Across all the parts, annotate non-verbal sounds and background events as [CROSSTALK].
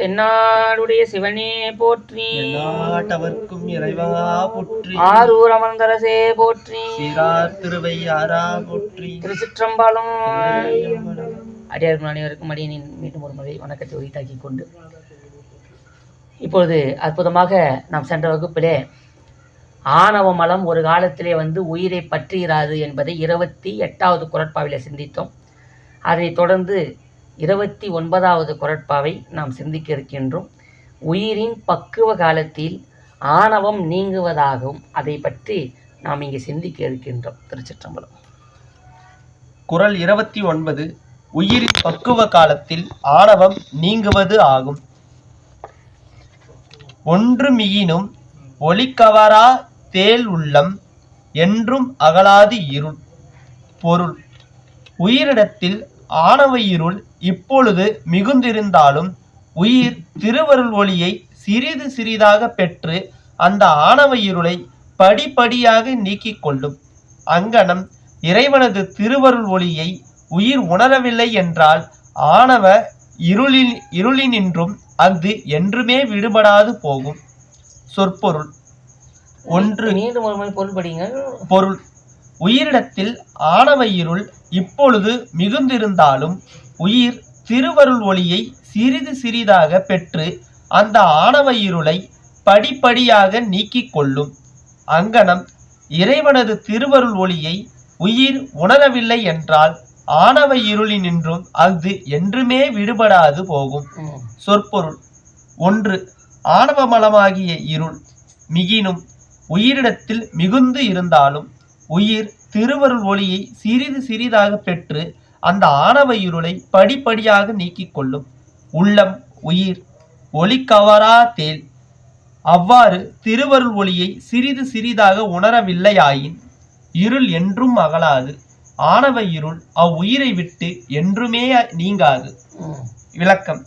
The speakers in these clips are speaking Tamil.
தென்னாடுடைய சிவனே போற்றி. நாட்டவர்க்கும் இறைவா போற்றி. ஆரூர் அமர்ந்தரசே போற்றி. சீரார் திருவையாரா போற்றி. திருச்சிற்றம்பலம் அடியார்கள் அனைவருக்கும் அடியனின் மீண்டும் ஒரு முறை வணக்கத்தை உரித்தாக்கி கொண்டு. இப்பொழுது அற்புதமாக நாம் சென்ற வகுப்பிலே ஆணவ மலம் ஒரு காலத்திலே வந்து உயிரை பற்றுகிறாது என்பதை இருபத்தி எட்டாவது குரட்பாவிலே சிந்தித்தோம். அதைத் தொடர்ந்து இருபத்தி ஒன்பதாவது குரட்பாவை நாம் சிந்திக்க இருக்கின்றோம். உயிரின் பக்குவ காலத்தில் ஆணவம் நீங்குவதாகவும் அதை பற்றி நாம் இங்கே சிந்திக்க இருக்கின்றோம். திருச்சிற்றம்பலம். குறள் இருபத்தி ஒன்பது உயிரின் பக்குவ காலத்தில் ஆணவம் நீங்குவது ஆகும். ஒன்று மியினும் ஒளிக்கவரா தேல் உள்ளம் என்றும் அகலாது இருள் பொருள். உயிரிடத்தில் ஆணவ இருள் இப்பொழுது மிகுந்திருந்தாலும் உயிர் திருவருள் ஒளியை சிறிது சிறிதாக பெற்று அந்த ஆணவ இருளை படிப்படியாக நீக்கிக் கொள்ளும். அங்கனம் இறைவனது திருவருள் ஒளியை உயிர் உணரவில்லை என்றால் ஆணவ இருளில் இருளினின்றும் அது என்றுமே விடுபடாது போகும். சொற்பொருள். ஒன்று பொருள் படிங்கள் பொருள். உயிரிடத்தில் ஆணவ இருள் இப்பொழுது மிகுந்திருந்தாலும் உயிர் திருவருள் ஒளியை சிறிது சிறிதாக பெற்று அந்த ஆணவ இருளை படிப்படியாக நீக்கிக் கொள்ளும். அங்கனம் இறைவனது திருவருள் ஒளியை உயிர் உணரவில்லை என்றால் ஆணவ இருளினின்றும் அது என்றுமே விடுபடாது போகும். சொற்பொருள் ஒன்று ஆணவமலமாகிய இருள் மிகினும் உயிரிடத்தில் மிகுந்து இருந்தாலும் உயிர் திருவருள் ஒளியை சிறிது சிறிதாக பெற்று அந்த ஆணவ இருளை படிப்படியாக நீக்கிக் கொள்ளும். உள்ளம் உயிர் ஒளி கவரா தேல். அவ்வாறு திருவருள் ஒளியை சிறிது சிறிதாக உணரவில்லையாயின் இருள் என்றும் அகலாது. ஆணவ இருள் அவ்வுயிரை விட்டு என்றுமே நீங்காது. விளக்கம்.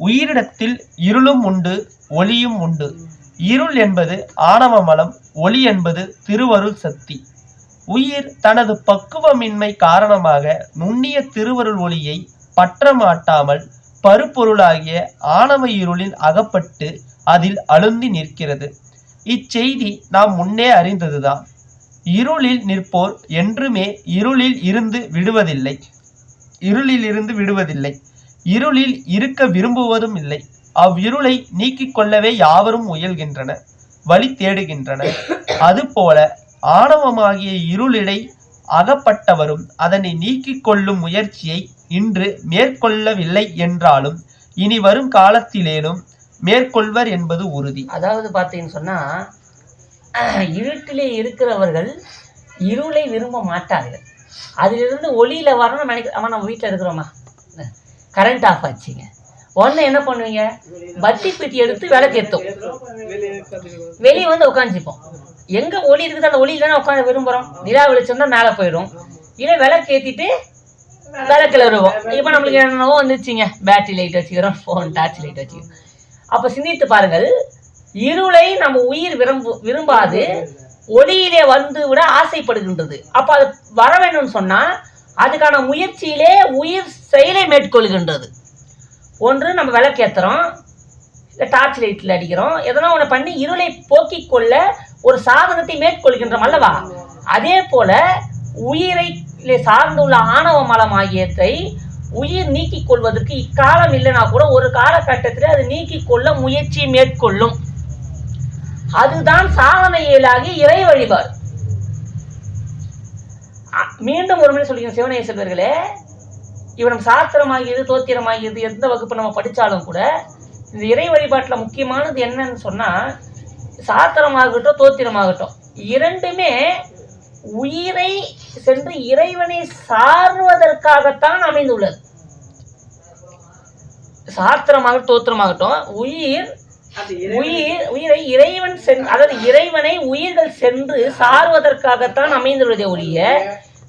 உயிரிடத்தில் இருளும் உண்டு ஒளியும் உண்டு. இருள் என்பது ஆணவ மலம் ஒளி என்பது திருவருள் சக்தி. உயிர் தனது பக்குவமின்மை காரணமாக நுண்ணிய திருவருள் ஒளியை பற்றமாட்டாமல் பருப்பொருளாகிய ஆணவ இருளில் அகப்பட்டு அதில் அழுந்தி நிற்கிறது. இச்செய்தி நாம் முன்னே அறிந்ததுதான். இருளில் நிற்போர் என்றுமே இருளில் இருந்து விடுவதில்லை. இருளில் இருந்து விடுவதில்லை. இருளில் இருக்க விரும்புவதும் இல்லை. அவ்விருளை நீக்கிக் கொள்ளவே யாவரும் முயல்கின்றனர் வழி தேடுகின்றனர் அதுபோல ஆணவமாகிய இருளிடை அகப்பட்டவரும் அதனை நீக்கிக் கொள்ளும் முயற்சியை இன்று மேற்கொள்ளவில்லை என்றாலும் இனி வரும் காலத்திலேனும் மேற்கொள்வர் என்பது உறுதி. அதாவது பார்த்தீங்கன்னு சொன்னா இருட்டிலே இருக்கிறவர்கள் இருளை விரும்ப மாட்டார்கள். அதிலிருந்து ஒளியில வரணும்னு நினைக்கிறோம் நம்ம வீட்டில் இருக்கிறோமா? கரண்ட் ஆஃப் ஆச்சுங்க. உடனே என்ன பண்ணுவீங்க? பத்தி பெட்டி எடுத்து விளக்கேற்றும் வெளியே வந்து உட்காந்துப்போம் எங்க ஒளி இருக்குது அந்த ஒளி தானே உட்காந்து விரும்புறோம். நிலா வெளிச்சம் தான் மேலே போயிடும். இல்லை விளக்கு ஏற்றிட்டு விளக்கில் வருவோம். இப்போ நம்மளுக்கு என்னென்னவோ வந்துச்சுங்க. பேட்டரி லைட் வச்சுக்கிறோம் ஃபோன் டார்ச் லைட் வச்சுக்கிறோம். அப்போ சிந்தித்து பாருங்கள். இருளை நம்ம உயிர் விரும்பு விரும்பாது. ஒளியிலே வந்து விட ஆசைப்படுகின்றது. அப்போ அது வர வேணும்னு சொன்னால் அதுக்கான முயற்சியிலே உயிர் செயலை மேற்கொள்கின்றது. ஒன்று நம்ம விளக்கேற்றுறோம் இல்லை டார்ச் லைட்டில் அடிக்கிறோம் எதனா ஒன்று பண்ணி இருளை போக்கிக் கொள்ள ஒரு சாதனத்தை மேற்கொள்கின்றோம் அல்லவா அதே போல உயிரை இல்லை சார்ந்துள்ள ஆணவ மலம் ஆகியத்தை உயிர் நீக்கிக் கொள்வதற்கு இக்காலம் இல்லைனா கூட ஒரு காலகட்டத்தில் அது நீக்கிக் கொள்ள முயற்சி மேற்கொள்ளும். அதுதான் சாதனை இயலாகி இறை வழிபாடு. மீண்டும் ஒரு முறை சொல்லிக்கிறேன் சிவனைய செல்வர்களே இவனம் சாஸ்திரமாகியது தோத்திரமாகியது எந்த வகுப்பு நம்ம படித்தாலும் கூட இந்த இறை வழிபாட்டில் முக்கியமானது என்னன்னு சொன்னால் சாஸ்திரமாகட்டும் தோத்திரமாகட்டும். இரண்டுமே உயிரை சென்று இறைவனை சார்வதற்காகத்தான் அமைந்துள்ளது. சாஸ்திரமாகட்டும் தோத்திரமாகட்டும் உயிர் உயிர் உயிரை இறைவன் சென் அதாவது இறைவனை உயிர்கள் சென்று சார்வதற்காகத்தான் அமைந்துள்ளதே ஒழிய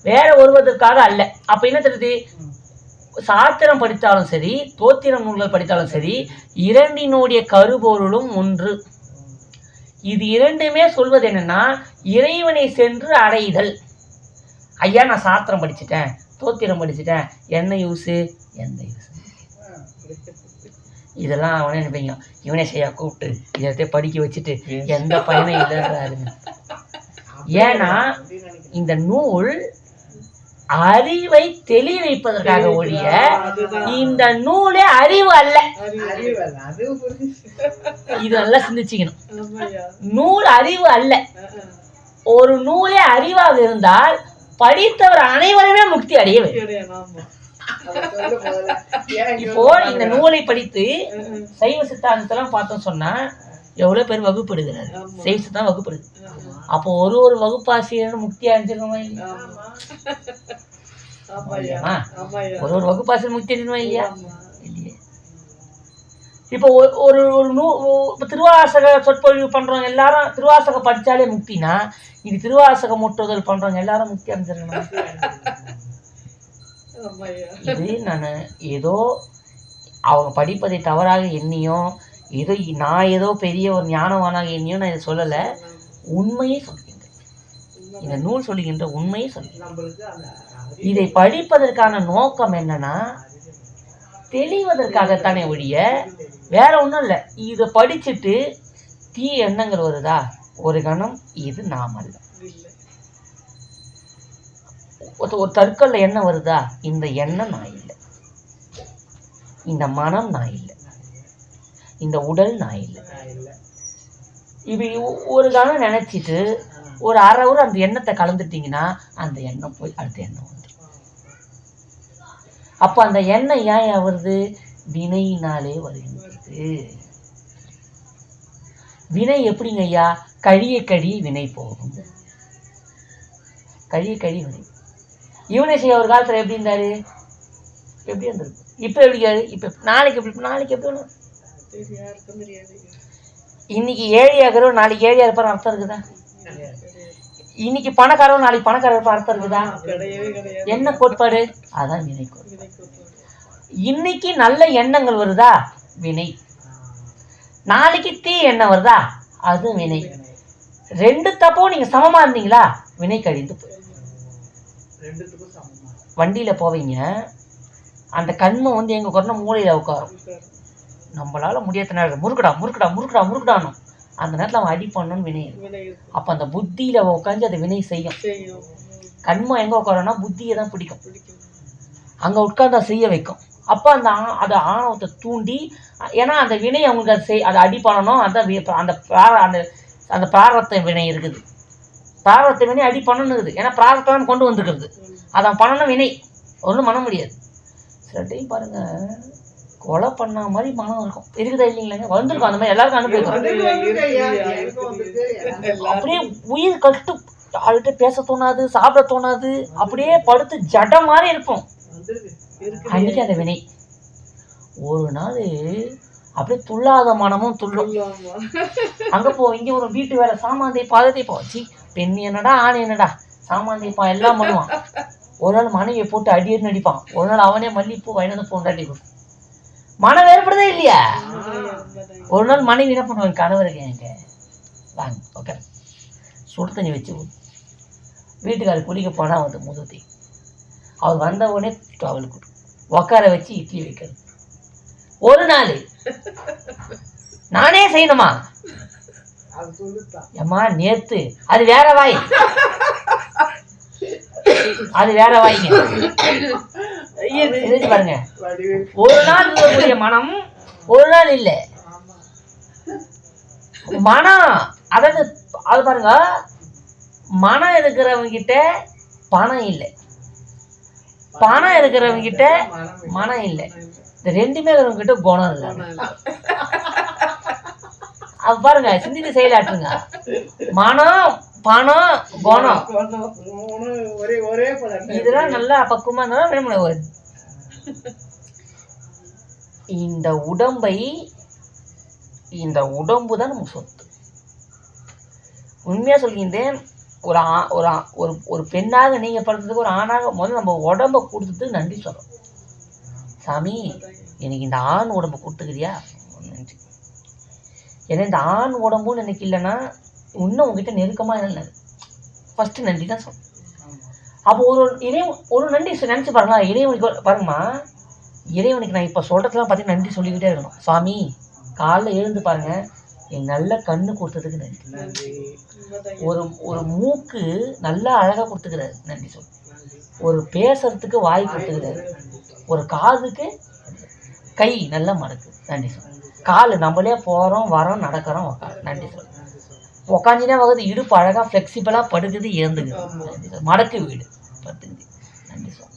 வேற ஒருவதற்காக அல்ல. அப்ப என்ன தெரியுது? சாத்திரம் படித்தாலும் சரி தோத்திரம் நூல்கள் படித்தாலும் சரி இரண்டினுடைய கருபொருளும் ஒன்று. இது இரண்டுமே சொல்வது என்னன்னா இறைவனை சென்று அடைதல். ஐயா நான் சாத்திரம் படிச்சிட்டேன் தோத்திரம் படிச்சிட்டேன் என்ன யூஸு எந்த யூஸ் இதெல்லாம் அவனே நினைப்பீங்க. இவனே செய்யா கூப்பிட்டு இதை படிக்க வச்சுட்டு எந்த பயனும் இல்லைன்றாருங்க. ஏன்னா இந்த நூல் அறிவை தெளிவைப்பதற்காக ஒழிய இந்த நூலே அறிவு அல்ல. இது நல்லா சிந்திச்சுக்கணும். நூல் அறிவு அல்ல. ஒரு நூலே அறிவாக இருந்தால் படித்தவர் அனைவருமே முக்தி அடைய இப்போ இந்த நூலை படித்து சைவ சித்தாந்தத்தெல்லாம் பார்த்தோம் சொன்னா எவ்வளவு பேர் வகுப்பு எடுக்கிறாரு சைவ சித்தாந்தம் வகுப்பு எடுக்கு அப்போ ஒரு ஒரு வகுப்பாசிரியரும் முக்தி அடைஞ்சிருக்கோமா இல்லையா? ஒரு ஒரு வகுப்பாசிரியர் முக்தி அடைஞ்சிருமா இல்லையா இல்லையே. இப்போ ஒரு ஒரு நூ இப்போ திருவாசக சொற்பொழிவு பண்றவங்க எல்லாரும் திருவாசகம் படிச்சாலே முக்தினா இது திருவாசக முற்றுதல் பண்றவங்க எல்லாரும் முக்தி அடைஞ்சிருக்கணும் இது நான் ஏதோ அவங்க படிப்பதை தவறாக எண்ணியோ ஏதோ நான் ஏதோ பெரிய ஒரு ஞானவானாக எண்ணியோ நான் இதை சொல்லலை. உண்மையை சொல்கின்றேன் இந்த நூல் சொல்லுகின்ற உண்மையை சொல்கிறேன் இதை படிப்பதற்கான நோக்கம் என்னன்னா தெளிவதற்காகத்தானே ஒழிய வேற ஒன்றும் இல்லை. இதை படிச்சுட்டு தீ எண்ணங்கள் வருதா? ஒரு கணம் இது நாம் அல்ல. ஒரு ஒரு தற்கொலை எண்ணம் வருதா? இந்த எண்ணம் நான் இல்லை. இந்த மனம் நான் இல்லை. இந்த உடல் நான் இல்லை. இப்படி ஒரு கணம் நினச்சிட்டு ஒரு அரை ஊர் அந்த எண்ணத்தை கலந்துட்டீங்கன்னா அந்த எண்ணம் போய் அடுத்த எண்ணம் வந்துடும் அப்போ அந்த எண்ணம் ஏன் வருது? வினையினாலே வருகின்றது. வினை எப்படிங்க ஐயா? கழிய கழி வினை போகும். கழிய கழி வினை. யுவனேஸ்வரி ஒரு காலத்துல எப்படி இருந்தாரு? எப்படி இருந்திருக்கு இப்போ எப்படி இப்போ நாளைக்கு எப்படி நாளைக்கு எப்படி வேணும்? இன்னைக்கு ஏழையா இருக்கிறோம் நாளைக்கு ஏழையா இருப்பார் அர்த்தம் இருக்குதா? இன்னைக்கு பணக்காரரும் நாளைக்கு பணக்காரர் இருப்பார் அர்த்தம் இருக்குதா? என்ன கோட்பாடு? அதான் வினை இன்னைக்கு நல்ல எண்ணங்கள் வருதா? வினை. நாளைக்கு தீ எண்ணம் வருதா? அது வினை. ரெண்டு தப்போ நீங்க சமமா இருந்தீங்களா? வினை கழிந்து போய். வண்டியில போவீங்க. அந்த கண்மம் வந்து எங்க உட்காரணும் மூலையில உட்காரும். நம்மளால முடியாத நேரம் முறுக்குடா முறுக்குடா முறுக்குடா முறுக்குடானும் அந்த நேரத்துல அவன் அடி பண்ணணும்னு வினை. அப்ப அந்த புத்தியில அவன் உட்காந்து அதை வினை செய்யும். கண்மம் எங்க உட்காரம்னா புத்தியை தான் பிடிக்கும். அங்க உட்கார்ந்து அதை செய்ய வைக்கும். அப்போ அந்த அது ஆணவத்தை தூண்டி ஏன்னா அந்த வினை அவங்களுக்கு அதை செய் அதை அடி பண்ணணும். அந்த அந்த அந்த அந்த பிராரத்த வினை இருக்குது. பிராரத்த வினை அடி பண்ணணுங்குது. ஏன்னா பிராரத்தம் கொண்டு வந்துருக்குது அதான் பண்ணணும் வினை. ஒன்றும் பண்ண முடியாது. சில டைம் பாருங்க. கொலை பண்ண மாதிரி மனம் இருக்கும். இருக்குதா இல்லைங்களாங்க? வந்திருக்கும். அந்த மாதிரி எல்லாருக்கும் அனுப்பியிருக்கோம். அப்படியே உயிர் கட்டு யார்கிட்ட பேச தோணாது சாப்பிட தோணாது அப்படியே படுத்து ஜட மாதிரி இருப்போம். அன்னைக்கு அந்த வினை. ஒரு நாள் அப்படியே துள்ளாத மனமும் துள்ளும். அங்க போ இங்க ஒரு வீட்டு வேலை. சாமான் தேய்ப்பா அதை தேய்ப்பா சி பெண் என்னடா ஆண் என்னடா? சாமான் தேய்ப்பான் எல்லாம் பண்ணுவான். ஒரு நாள் மனைவியை போட்டு அடி அடி அடிப்பான். ஒரு நாள் அவனே மல்லிப்பூ வயனது பூண்டாட்டி கொடுப்பான். மனம் வேறுபடுதே இல்லையா? ஒரு நாள் மனைவி என்ன பண்ணுவாங்க? கணவர் என்கிட்ட வாங்க ஓகே சுடு தண்ணி வச்சு வீட்டுக்காரர் குளிக்க போனால் வந்து முதுத்தி அவர் வந்த உடனே டவல் கொடு. உட்கார வச்சு இட்லி வைக்கிறது ஒரு நாள். நானே செய்யணுமா? ஏம்மா நேத்து. அது வேற வாய். அது வேற வாய்ங்க. பாருங்க. ஒரு நாள் இருக்கக்கூடிய [LAUGHS] மனம் ஒரு நாள் இல்லை. மனம் அதாவது அது பாருங்க மனம் இருக்கிறவங்க கிட்ட பணம் இல்லை. பணம் இருக்கிறவங்க கிட்ட மனம் இல்லை. இந்த ரெண்டுமே இருக்கிறவங்க கிட்ட குணம் இல்லை. அது பாருங்க சிந்தித்து செயலாற்றுங்க. மனம் பணம் குணம் ஒரே ஒரே படம் இதெல்லாம் நல்லா பக்குவமா இருந்தா வேணும்ல ஒரு. இந்த உடம்பை இந்த உடம்பு தான் நம்ம சொத்து. உண்மையா சொல்கின்றேன் ஒரு ஆ ஒரு ஒரு ஒரு பெண்ணாக நீங்க படுறதுக்கு ஒரு ஆணாக முதல்ல நம்ம உடம்ப கொடுத்துட்டு நன்றி சொல்றோம் சாமி எனக்கு இந்த ஆண் உடம்பு கொடுத்துக்கிறியா? நன்றி ஏன்னா இந்த ஆண் உடம்பும் எனக்கு இல்லைன்னா இன்னும் உங்ககிட்ட நெருக்கமா இல்லை ஃபர்ஸ்ட் நன்றி தான் சொல்லணும் அப்போ ஒரு இறை ஒரு நன்றி நினச்சி பாருங்களா இறைவனுக்கு பாருங்கம்மா. இறைவனுக்கு நான் இப்போ சொல்கிறதுலாம் பார்த்தீங்கன்னா நன்றி சொல்லிக்கிட்டே இருக்கணும். சுவாமி காலைல எழுந்து பாருங்க. என் நல்ல கண்ணு கொடுத்ததுக்கு நன்றி. நன்றி. ஒரு ஒரு மூக்கு நல்லா அழகாக கொடுத்துக்கிறாரு. நன்றி சொல். ஒரு பேசுறதுக்கு வாய் கொடுத்துக்கிறாரு. ஒரு காதுக்கு கை நல்லா மடக்கு. நன்றி சொல். கால் நம்மளே போகிறோம் வரோம் நடக்கிறோம் உட்காரு நன்றி சொல். உக்காஞ்சினே வகுது இடுப்பு அழகாக ஃப்ளெக்சிபிளாக படுக்குது சொல் மடக்கு வீடு. படுத்துக்குது நன்றி சொல்.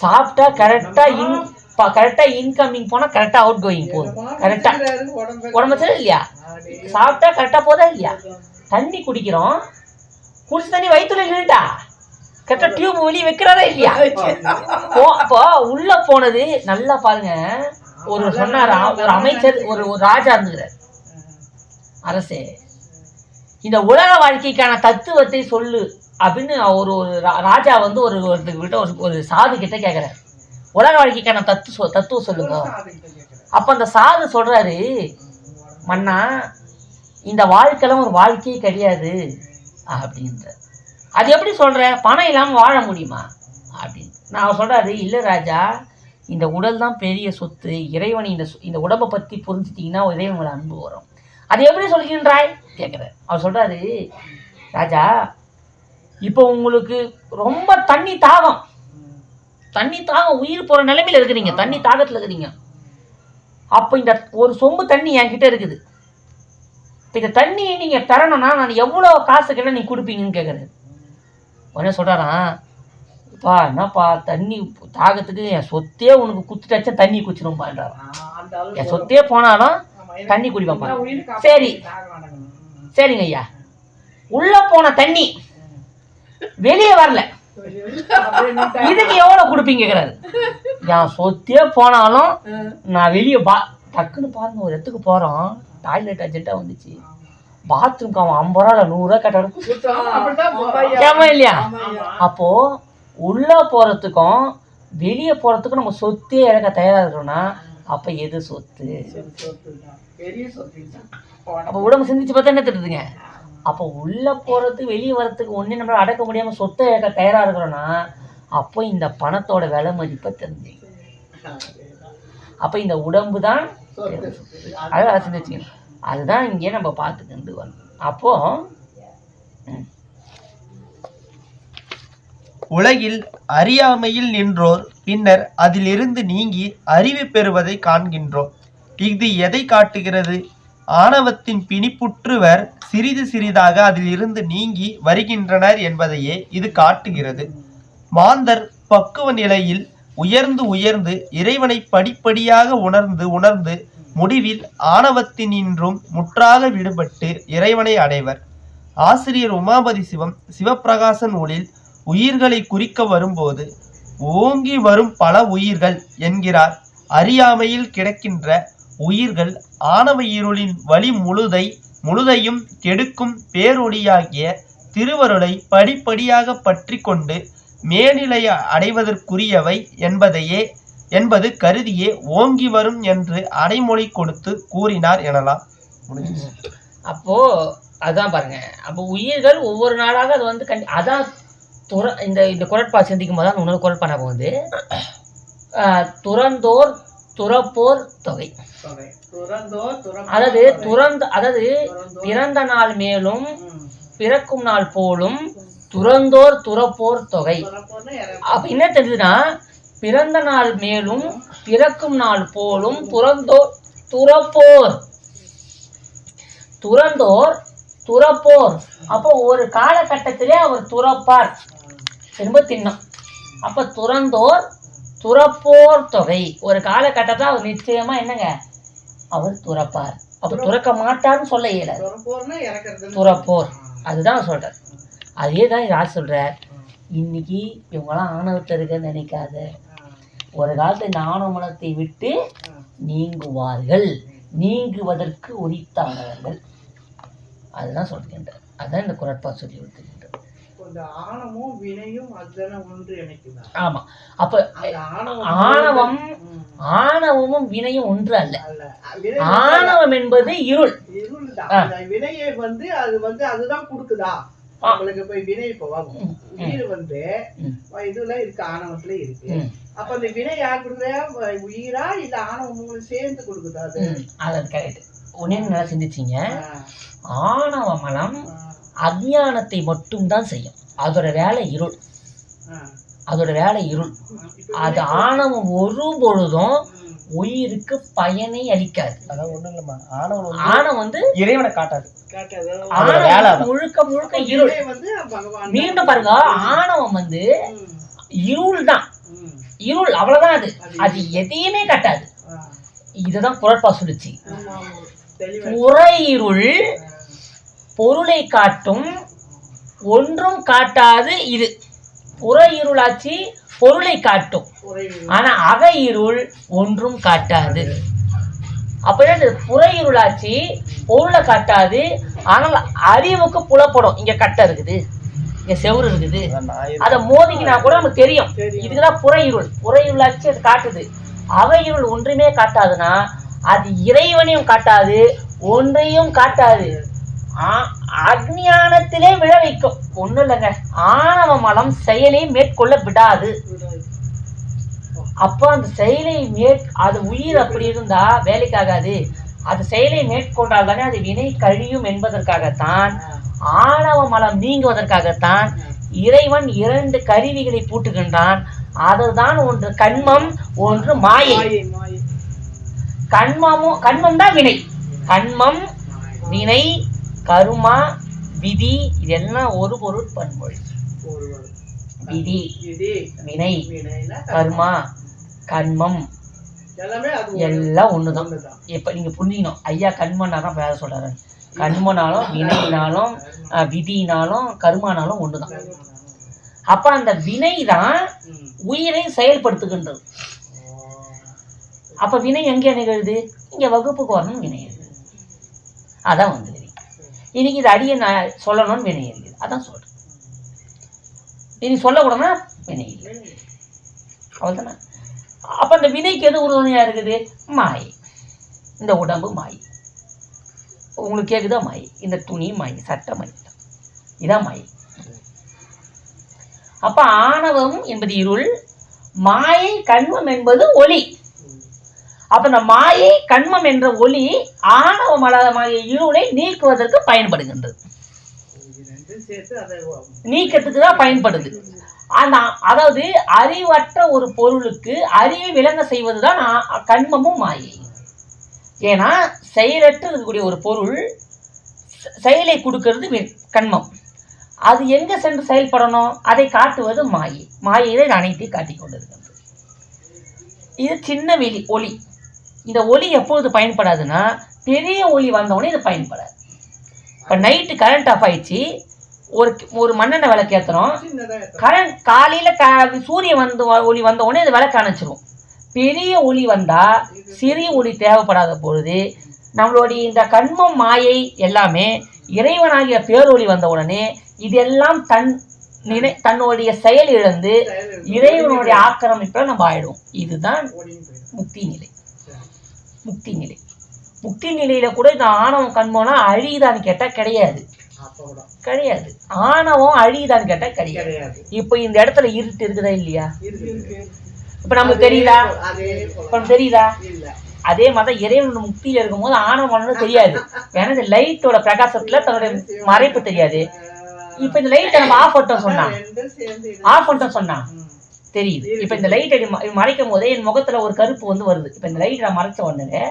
சாப்பிட்டா கரெக்டாக இன் கரெக்டாக இன்கமிங் போனால் கரெக்டாக அவுட் கோயிங் போகுது கரெக்டாக உடம்பு சரி இல்லையா? சாப்பிட்டா கரெக்டாக போதா இல்லையா? தண்ணி குடிக்கிறோம். குடிச்ச தண்ணி வயிற்றுல இல்லைட்டா கரெக்டாக டியூப் வெளியே வைக்கிறாரா இல்லையா? போ அப்போ உள்ள போனது நல்லா பாருங்க. ஒரு சொன்னாரா? ஒரு அமைச்சர் ஒரு ஒரு ராஜா இருந்துக்கிறார். அரசே. இந்த உலக வாழ்க்கைக்கான தத்துவத்தை சொல்லு அப்படின்னு ஒரு ஒரு ரா- ராஜா வந்து ஒரு ஒருத்தர்கிட்ட ஒரு ஒரு சாது கிட்ட கேட்குறாரு உலக வாழ்க்கைக்கான தத்து தத்துவம் சொல்லுங்க. அப்போ அந்த சாது சொல்றாரு மன்னா இந்த வாழ்க்கைலாம் ஒரு வாழ்க்கையே கிடையாது. அப்படின்ற அது எப்படி சொல்ற? பணம் இல்லாமல் வாழ முடியுமா? அப்படின்னு நான் சொல்றாரு இல்லை ராஜா இந்த உடல் தான் பெரிய சொத்து. இறைவனை இந்த சொ- இந்த உடம்பை பற்றி புரிஞ்சுட்டீங்கன்னா இறைவன் உங்களை அன்பு வரும். அது எப்படி சொல்கின்றாய்? கேட்குறாரு அவர் சொல்றாரு ராஜா இப்போ உங்களுக்கு ரொம்ப தண்ணி தாகம். தண்ணி தாகம் உயிர் போகிற நிலைமையில இருக்கிறீங்க. தண்ணி தாகத்தில் இருக்கிறீங்க. அப்போ இந்த ஒரு சொம்பு தண்ணி என்கிட்ட இருக்குது. இப்போ இந்த தண்ணியை நீங்கள் தரணும்னா நான் எவ்வளோ காசு கேட்டால் நீ கொடுப்பீங்கன்னு கேட்குறாரு உடனே சொல்கிறாராம் பா என்னப்பா தண்ணி தாகத்துக்கு என் சொத்தே உனக்கு குத்துட்டாச்சும் தண்ணி அளவுக்கு என் சொத்தே போனாலும் தண்ணி குடிப்பான் சரி. சரிங்க ஐயா. உள்ள போன தண்ணி வெளியே வரல. இதுக்கு எவ்வளோ கொடுப்பீங்க கேட்குறாரு என் சொத்தே போனாலும் நான் வெளியே பா டக்குன்னு பாருங்க ஒரு இடத்துக்கு போகிறோம் டாய்லெட் அர்ஜென்ட்டாக வந்துச்சு. பாத்ரூம்க்கு அவன் ஐம்பது ரூபா இல்லை நூறுரூவா கேட்டாலும் ஏமா இல்லையா? அப்போ உள்ள போறதுக்கும் வெளியே போறதுக்கும் நம்ம சொத்தே இழக்க தயாரா இருக்கணும்னா அப்ப எது சொத்து? பெரிய சொத்து அப்ப உடம்பு சிந்திச்சு பார்த்தா என்ன தெரியுதுங்க? அப்போ உள்ள போறதுக்கு வெளியே வர்றதுக்கு ஒண்ணு நம்மளால அடக்க முடியாம சொத்தை இழக்க தயாரா இருக்கிறோம்னா அப்போ இந்த பணத்தோட விலை மதிப்பை தெரிஞ்சு அப்ப இந்த உடம்பு தான் சொத்து. அழகா சிந்திச்சுங்க அதுதான் இங்கே நம்ம பார்த்துக்கிட்டு வரணும். அப்போ ம், உலகில் அறியாமையில் நின்றோர் பின்னர் அதிலிருந்து நீங்கி அறிவு பெறுவதை காண்கின்றோம். இது எதை காட்டுகிறது? ஆணவத்தின் பிணிப்புற்றுவர் சிறிது சிறிதாக அதிலிருந்து நீங்கி வருகின்றனர் என்பதையே இது காட்டுகிறது. மாந்தர் பக்குவ நிலையில் உயர்ந்து உயர்ந்து இறைவனை படிப்படியாக உணர்ந்து உணர்ந்து முடிவில் ஆணவத்தினின்றும் முற்றாக விடுபட்டு இறைவனை அடைவர். ஆசிரியர் உமாபதி சிவம் சிவப்பிரகாசன் நூலில் உயிர்களை குறிக்க வரும்போது ஓங்கி வரும் பல உயிர்கள் என்கிறார். அறியாமையில் கிடக்கின்ற உயிர்கள் ஆணவ இருளின் வழி முழுதை முழுதையும் கெடுக்கும் பேரொளியாகிய திருவருளை படிப்படியாக பற்றி கொண்டு மேனிலை அடைவதற்குரியவை என்பதையே என்பது கருதியே ஓங்கி வரும் என்று அடைமொழி கொடுத்து கூறினார் எனலாம். அப்போ அதான் பாருங்க. அப்போ உயிர்கள் ஒவ்வொரு நாளாக அது வந்து கண்டி அதான் துற இந்த இந்த குரட்பா சிந்திக்கும் போது தான் இன்னொரு குரட்பா ஞாபகம் வந்து துறந்தோர் துறப்போர் தொகை அதாவது. துறந்த அதாவது. பிறந்த நாள் மேலும். பிறக்கும் நாள் போலும் துறந்தோர் துறப்போர் தொகை. அப்ப என்ன தெரியுதுன்னா பிறந்த நாள் மேலும் பிறக்கும் நாள் போலும் துறந்தோர் துறப்போர் துறந்தோர் துறப்போர் அப்போ ஒரு காலகட்டத்திலே அவர் துறப்பார் திரும்ப தின்னம் அப்ப துறந்தோர் துறப்போர் தொகை. ஒரு காலகட்டத்தில் அவர் நிச்சயமா என்னங்க? அவர் துறப்பார். அப்ப துறக்க மாட்டார்னு சொல்ல இறக்கறதுன்னு துறப்போர். அதுதான் சொல்றார். அதே தான் யார் சொல்றார். இன்னைக்கு இவங்கெல்லாம் ஆணவத்தை இருக்குன்னு நினைக்காத. ஒரு காலத்துல இந்த ஆணவ மனத்தை விட்டு நீங்குவார்கள். நீங்குவதற்கு உரித்தானவர்கள். அதுதான் சொல்கின்றார். அதான் இந்த குரட்பா சொல்லி கொடுத்துக்கின்றார் ஆணமும் வினையும் அதுதானே ஒன்று இணைக்குதா ஆமா. அப்ப ஆணவம் ஆணவம். ஆணவமும் வினையும் ஒன்று அல்ல. ஆணவம் என்பது இருள். அந்த வினையை வந்து அது வந்து அதுதான் கொடுக்குதா? ஆ. உங்களுக்கு போய் வினை இப்போ உயிர் வந்து இதுல இருக்கு ஆணவத்துல இருக்கு. அப்ப அந்த வினை யார் கொடுக்குறா உயிரா இல்ல ஆணவம் உங்களுக்கு சேர்ந்து கொடுக்குதா அது? அது கரெக்ட் ஒன்னே நல்லா சிந்திச்சிங்க. ஆணவ மலம் அஜ்ஞானத்தை மட்டும்தான் செய்யும். அதோட வேலை இருள். அதோட வேலை இருள். அது ஆணவம் ஒரு பொழுதும் உயிருக்கு பயனை அளிக்காது. ஆணவம் வந்து ஆணவம் வந்து இறைவனை காட்டாது. முழுக்க முழுக்க இருள். மீண்டும் பாருங்க ஆணவம் வந்து இருள் தான் இருள் அவ்வளவுதான் அது. அது எதையுமே காட்டாது. இதுதான் குரட்பா சொல்லுச்சு. புற இருள் பொருளை காட்டும் ஒன்றும் காட்டாது இது. புற இருளாச்சு பொருளை காட்டும். ஆனா அக இருள் ஒன்றும் காட்டாது. அப்ப என்ன இது? புற இருளாச்சு பொருளை காட்டாது. ஆனால் அறிவுக்கு புலப்படும். இங்க கட்டை இருக்குது. இங்க செவுரு இருக்குது. அதை மோதிக்கினா கூட நமக்கு தெரியும். தெரியும். இதுக்குதான் புற இருள். புற இருளாச்சு அது காட்டுது. அக இருள் ஒன்றுமே காட்டாதுன்னா அது இறைவனையும் காட்டாது ஒன்றையும் காட்டாது. ஆ- அஞ்ஞானத்திலே விழ வைக்கும் ஒண்ணும் இல்லைங்க ஆணவ மலம் செயலை மேற்கொள்ள விடாது. அப்போ அந்த செயலை மேற் அது உயிர் அப்படி இருந்தா வேலைக்காகாது அது செயலை மேற்கொண்டால் தானே அது வினை கழியும் என்பதற்காகத்தான் ஆணவ மலம் நீங்குவதற்காகத்தான் இறைவன் இரண்டு கருவிகளை பூட்டுகின்றான். அதுதான் ஒன்று கண்மம் ஒன்று மாயை. கண்மமும் கண்மம் தான் வினை. கண்மம் வினை கருமா விதி இதெல்லாம் ஒரு பொருள் ஒருவர். விதி வினை கர்மா. கண்மம். எல்லாமே ஒண்ணுதான். இப்ப நீங்க புரிஞ்சுக்கணும். ஐயா கண்மனாதான் வேற சொல்றாரு. கண்மனாலும் வினைனாலும் விதினாலும் கருமானாலும் ஒண்ணுதான். அப்ப அந்த வினை தான். உயிரை செயல்படுத்துகின்றது. அப்ப வினை எங்கே நிகழுது? இங்க வகுப்புக்கு வரணும் வினை அதான் வந்து இன்னைக்கு இது அடியை நான் சொல்லணும்னு வினை இருக்குது அதான் சொல்கிறேன் இனி சொல்லக்கூடாதுன்னா வினை இல்லை. அவ்வளோதானே அப்போ அந்த வினைக்கு எது உறுதுணையாக இருக்குது? மாயை. இந்த உடம்பு மாயை. உங்களுக்கு கேட்குதா மாயை? இந்த துணி மாயை சட்ட மாயை. இதான் மாயை. அப்போ ஆணவம் என்பது இருள் மாயை கண்மம் என்பது ஒளி. அப்ப இந்த மாயை கண்மம் என்ற ஒளி ஆணவ மலமாகிய இருளை நீக்குவதற்கு பயன்படுகின்றது. நீக்கத்துக்கு தான் பயன்படுது. அந்த அதாவது அறிவற்ற ஒரு பொருளுக்கு அறிவை விளங்க செய்வதுதான் கண்மமும் மாயை ஏன்னா செயலற்று இருக்கக்கூடிய ஒரு பொருள் செயலை கொடுக்கறது கண்மம். அது எங்க சென்று செயல்படணும்? அதை காட்டுவது மாயை. மாயை அனைத்தையும் காட்டிக் கொண்டிருக்கிறது இது சின்ன வெளி ஒளி இந்த ஒளி எப்பொழுது பயன்படாதுன்னா பெரிய ஒளி வந்தவுடனே இது பயன்படாது. இப்போ நைட்டு கரண்ட் ஆஃப் ஆயிடுச்சு. ஒரு ஒரு மண்ணெண்ணெய் விளக்கு ஏற்றுறோம் கரண்ட் காலையில் க சூரியன் வந்து ஒளி வந்த உடனே அது விளக்கு அணைச்சிரும். பெரிய ஒளி வந்தால் சிறிய ஒளி தேவைப்படாத பொழுது நம்மளுடைய இந்த கண்மம் மாயை எல்லாமே இறைவனாகிய பேரொளி வந்த உடனே இதெல்லாம் தன் நினை தன்னுடைய செயல் இழந்து இறைவனுடைய ஆக்கிரமிப்பில் நம்ம ஆயிடும் இதுதான் முக்தி நிலை. முக்தி நிலை. முக்தி நிலையில கூட இந்த ஆணவம் கண்மம்னா அழியுதான்னு கேட்டா கிடையாது. கிடையாது. ஆணவம் அழியுதான்னு கேட்டா கிடையாது. இப்போ இந்த இடத்துல இருட்டு இருக்குதா இல்லையா? இப்போ நமக்கு தெரியுதா? இப்போ தெரியுதா? அதே மாதிரி இறைவன் முக்தியில இருக்கும்போது ஆணவம்னு தெரியாது. ஏன்னா இந்த லைட்டோட பிரகாசத்துல தன்னுடைய மறைப்பு தெரியாது. இப்போ இந்த லைட்டை நம்ம ஆஃப் பண்ணிட்டோம் சொன்னா ரெண்டும் சேர்ந்து இது. ஆஃப் பண்ணிட்டோம் சொன்னா ம். தெரியுது. இப்போ இந்த லைட் அடி மறைக்கும் போதே என் முகத்துல ஒரு கருப்பு வந்து வருது. இப்போ இந்த லைட் நான் மறைச்ச உடனே.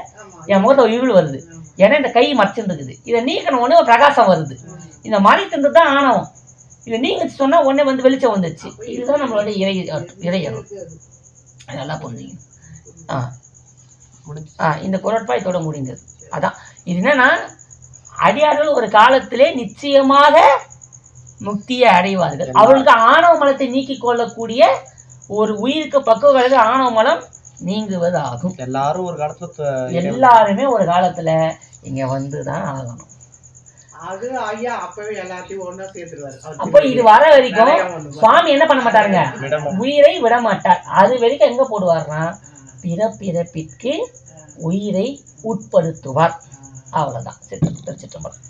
என் முகத்துல ஒரு இருள் வருது. ஏன்னா இந்த கை மறைச்சிருந்துக்குது இதை நீக்கணும் உடனே ஒரு பிரகாசம் வருது. இந்த மறைத்திருந்தது தான் ஆணவம் இதை நீங்க சொன்னா உடனே வந்து வெளிச்சம் வந்துச்சு இதுதான் நம்மளோட இறை இறை அருள். இருக்கு அது. அது நல்லா புரிஞ்சுக்கணும் ஆ. ஆ இந்த குரட்பாயத்தோட முடிந்தது அதான். இது என்னன்னா அடியார்கள் ஒரு காலத்திலே நிச்சயமாக முக்தியை அடைவார்கள். அவர்களுக்கு ஆணவ மலத்தை நீக்கிக் கொள்ளக்கூடிய ஒரு உயிருக்கு பக்குவ ஆணவ மலம் நீங்குவது ஆகும் எல்லாரும் ஒரு காலத்துல எல்லாருமே ஒரு காலத்துல இங்க வந்து தான் ஆகணும். அது ஐயா அப்பவே எல்லாத்தையும் சேர்த்துருவாரு. அப்போ இது வர வரைக்கும். சுவாமி என்ன பண்ண மாட்டாருங்க. உயிரை விட மாட்டார். அது வரைக்கும் எங்க போடுவார்னா? பிறப்பிறப்பிற்கு உயிரை உட்படுத்துவார். அவ்வளவுதான். சித்தம் திருச்சிற்றம்பலம்